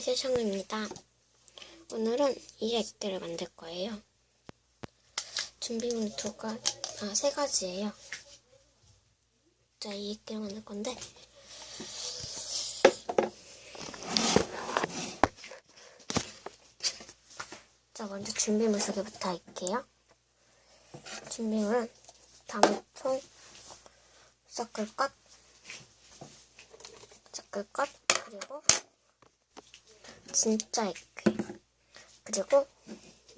샹입니다. 오늘은 이 액들을 만들 거예요. 준비물 두 가, 아, 세 가지예요. 자, 이 액들을 만들 건데. 자, 먼저 준비물 소개부터 할게요. 준비물은 다무통, 서클컷, 서클컷, 그리고 진짜 에크 그리고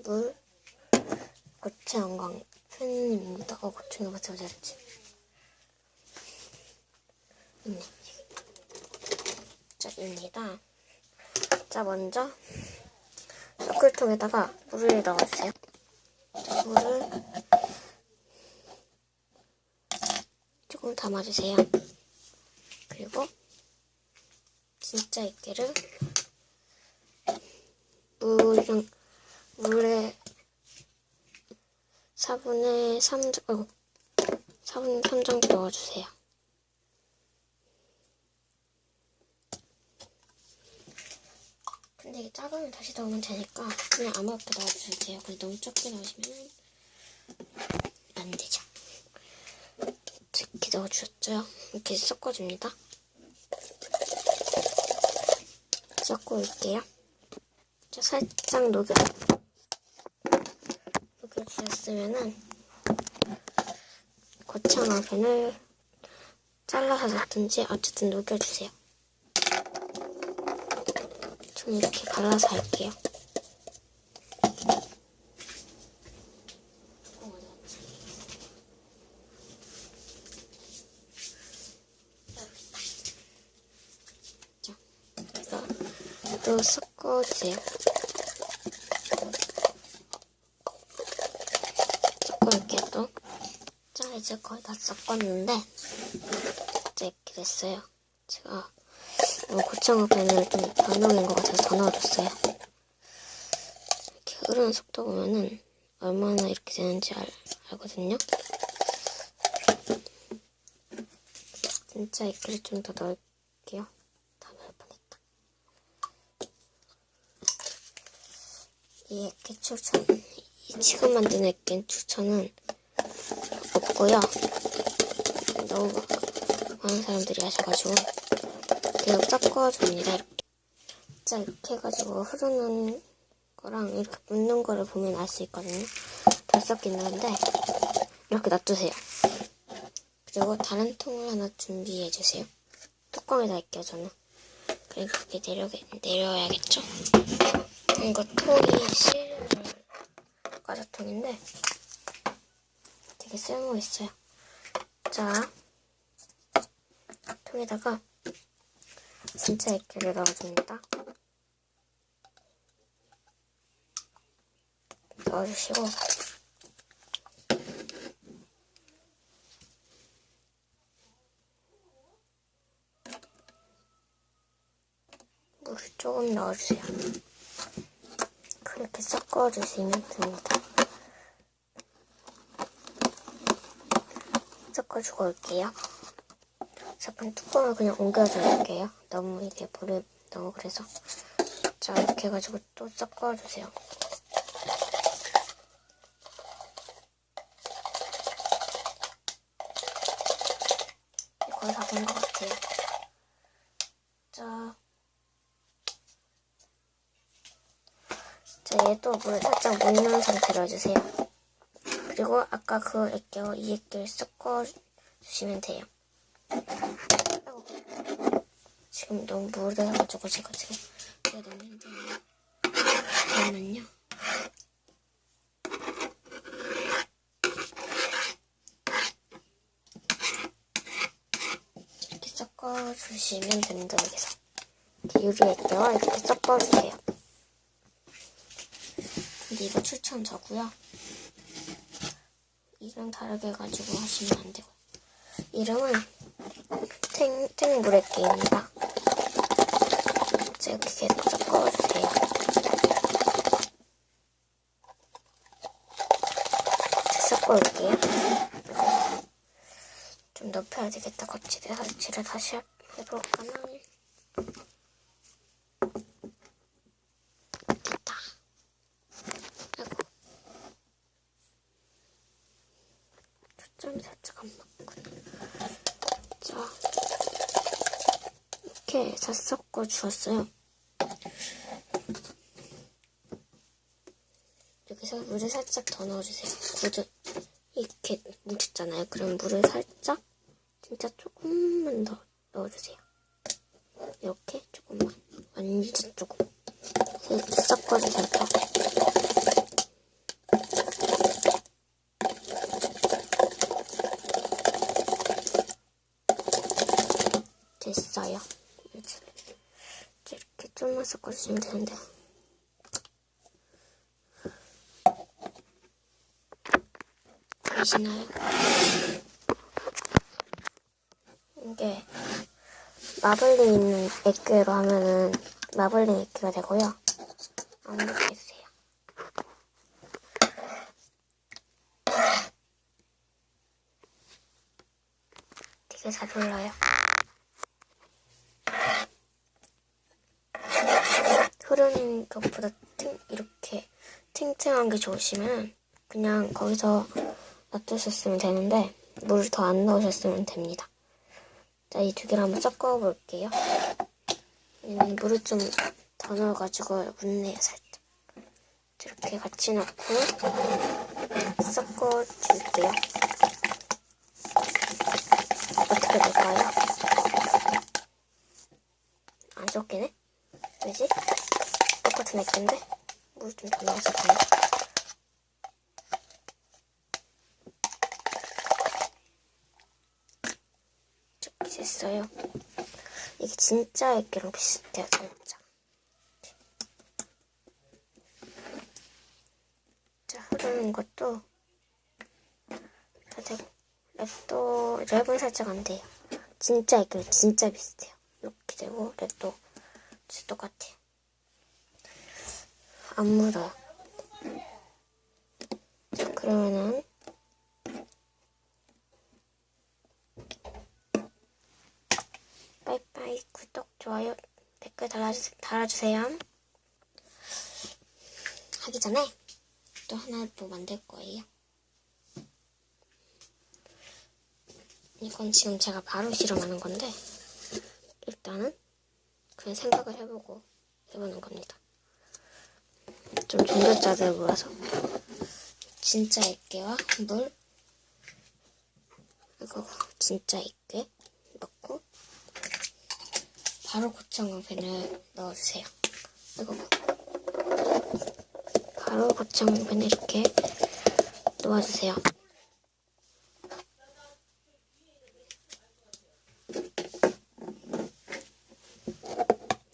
물 고체 안광 팬입니다. 어 고체 누가 잘했지? 있네. 자 입니다. 자 먼저 서클통에다가 물을 넣어주세요. 자, 물을 조금 담아주세요. 그리고 진짜 액기를 물이랑 물에 4분의 3, 정- 어, 4분의 3 정도 넣어주세요. 근데 이게 작으면 다시 넣으면 되니까 그냥 아무렇게 넣어주셔도 돼요. 근데 너무 적게 넣으시면 안 되죠. 이렇게 넣어주셨죠? 이렇게 섞어줍니다. 섞고 올게요. 자, 살짝 녹여, 녹여주셨으면은, 고창화펜을 잘라서 넣든지 어쨌든 녹여주세요. 좀 이렇게 발라서 할게요. 자, 그래서 또섞 어주세요. 섞어볼게요, 또. 자, 이제 거의 다 섞었는데, 이제 이렇게 됐어요. 제가 고창호 펜을 좀 변형인 것 같아서 더 넣어줬어요. 이렇게 흐르는 속도 보면은 얼마나 이렇게 되는지 알, 알거든요. 진짜 액기를 좀 더 넣을게요. 다 넣을 뻔했다. 이 액기 추천, 이 지금 만든 액기 추천은 없고요. 너무 많은 사람들이 하셔가지고 그냥 섞어줍니다. 이렇게. 자 이렇게 해가지고 흐르는 거랑 이렇게 묻는 거를 보면 알 수 있거든요. 다 섞이는데 이렇게 놔두세요. 그리고 다른 통을 하나 준비해주세요. 뚜껑에다 할게요, 저는. 그리고 그게 내려, 내려야겠죠? 이거 통이 실물 과자통인데 되게 쓸모 있어요. 자, 통에다가 진짜 액기를 넣어줍니다. 넣어주시고 물을 조금 넣어주세요. 그렇게 섞어주시면 됩니다. 섞어주고 올게요. 잠깐 뚜껑을 그냥 옮겨줄게요. 너무 이게 불이 너무 그래서 자 이렇게 해가지고 또 섞어주세요. 거의 다 된 것 같아요. 자, 얘도 물 살짝 묻는 상태로 해주세요. 그리고 아까 그 액기와 이 액기를 섞어주시면 돼요. 지금 너무 물해가지고 제가 지금 이거 너무 힘드네요. 잠깐만요. 이렇게 섞어주시면 됩니다. 여기서 이렇게 이렇게 섞어주세요. 이거 추천 저고요. 이름 다르게 해가지고 하시면 안 되고 이름은 탱, 탱브레끼입니다. 이렇게 계속 섞어주세요. 섞어 올게요. 좀 높여야 되겠다. 거치대 설치를 다시 해볼까나? 이렇게 다 섞어 주었어요. 여기서 물을 살짝 더 넣어주세요. 굳어 이렇게 뭉쳤잖아요. 그럼 물을 살짝 진짜 조금만 더 넣어주세요. 이렇게 조금만 완전 조금 이렇게 섞어주세요. 더. 됐어요. 좀만 섞어주시면 되는데. 보이시나요? 이게 마블링 있는 액괴로 하면은 마블링 액괴가 되고요. 아무렇게 해주세요. 되게 잘 올라요. 흐르는 것보다 탱, 이렇게 탱탱한 게 좋으시면 그냥 거기서 놔두셨으면 되는데 물을 더 안 넣으셨으면 됩니다. 자, 이 두 개를 한번 섞어 볼게요. 얘는 물을 좀 더 넣어가지고 묻네요, 살짝. 이렇게 같이 넣고 섞어 줄게요. 어떻게 될까요? 안 섞이네? 왜지? 똑같은 액인데 물 좀 더 넣어서 봐요. 이렇게 됐어요. 이게 진짜 액기랑 비슷해요, 진짜. 자, 흐르는 것도 다 되고 랩도 랩은 살짝 안 돼요. 진짜 액기랑 진짜 비슷해요. 이렇게 되고 랩도 진짜 똑같아요. 안 묻어요. 자, 그러면은 빠이빠이 구독 좋아요 댓글 달아주, 달아주세요. 하기 전에 또 하나 더 만들 거예요. 이건 지금 제가 바로 실험하는 건데 일단은 그냥 생각을 해보고 해보는 겁니다. 좀 종교자들 모아서 진짜 액계와 물 그리고 진짜 액계 넣고 바로 고창팬을 넣어주세요. 그리고 바로 고창팬을 이렇게 놓아주세요.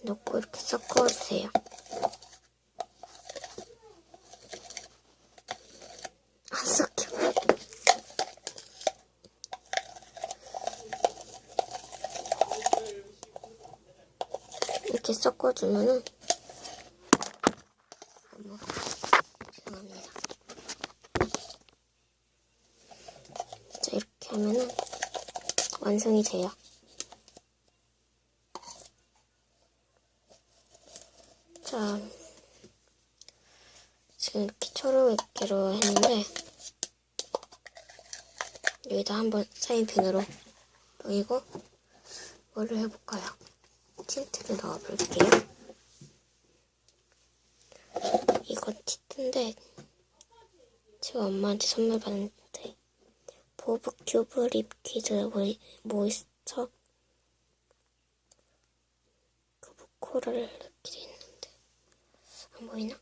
넣고 이렇게 섞어주세요. 안 섞여. 이렇게 섞어 주면은 어머, 죄송합니다. 자 이렇게 하면은 완성이 돼요. 자 지금 이렇게 초록 액기로 했는데 여기다 한번 사인펜으로 보이고 뭐를 해볼까요? 틴트를 넣어볼게요. 이거 틴트인데 제가 엄마한테 선물 받았는데 보브 큐브 립퀴즈 모이, 모이스처 코를 넣게 돼 있는데 안 보이나?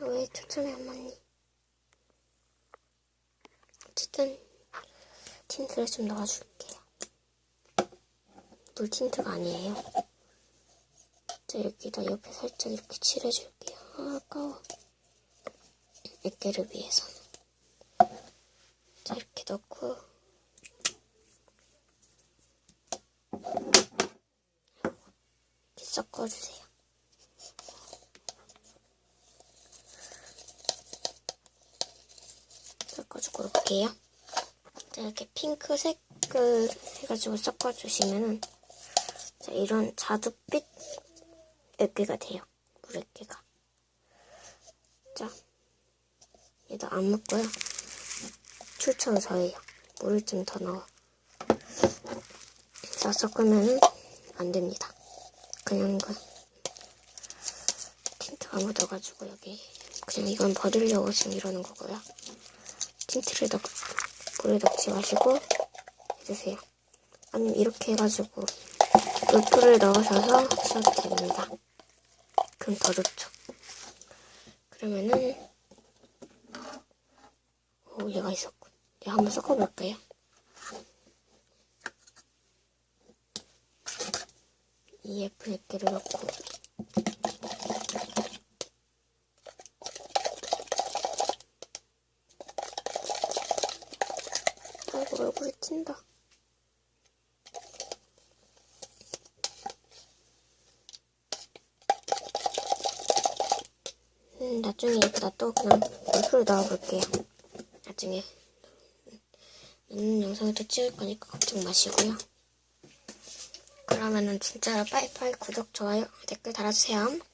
왜 초점이 안 맞니? 어쨌든 틴트를 좀 넣어줄게요. 물 틴트가 아니에요. 자, 여기다 옆에 살짝 이렇게 칠해줄게요. 아, 아까워. 액계를 위해서는. 자, 이렇게 넣고 이렇게 섞어주세요. 섞어주고 올게요. 자, 이렇게 핑크색을 해가지고 섞어주시면은 자, 이런 자두빛 액기가 돼요. 물액기가. 자, 얘도 안 묻고요. 추천 저예요. 물을 좀 더 넣어. 자, 섞으면은 안 됩니다. 그냥 이거 틴트가 묻어가지고 여기 그냥 이건 버리려고 지금 이러는 거고요. 틴트를 넣, 물에 넣지 마시고 해주세요. 아니면 이렇게 해가지고 물풀을 넣으셔서 하셔도 됩니다. 그럼 더 좋죠. 그러면은 오 얘가 있었군. 얘 한번 섞어볼까요? EF 100개를 넣고 아이고 튄다. 음, 나중에 이거 또 그냥 물풀을 넣어볼게요. 나중에 음, 영상을 또 찍을 거니까 걱정 마시고요. 그러면은 진짜로 빠이빠이 구독, 좋아요, 댓글 달아주세요.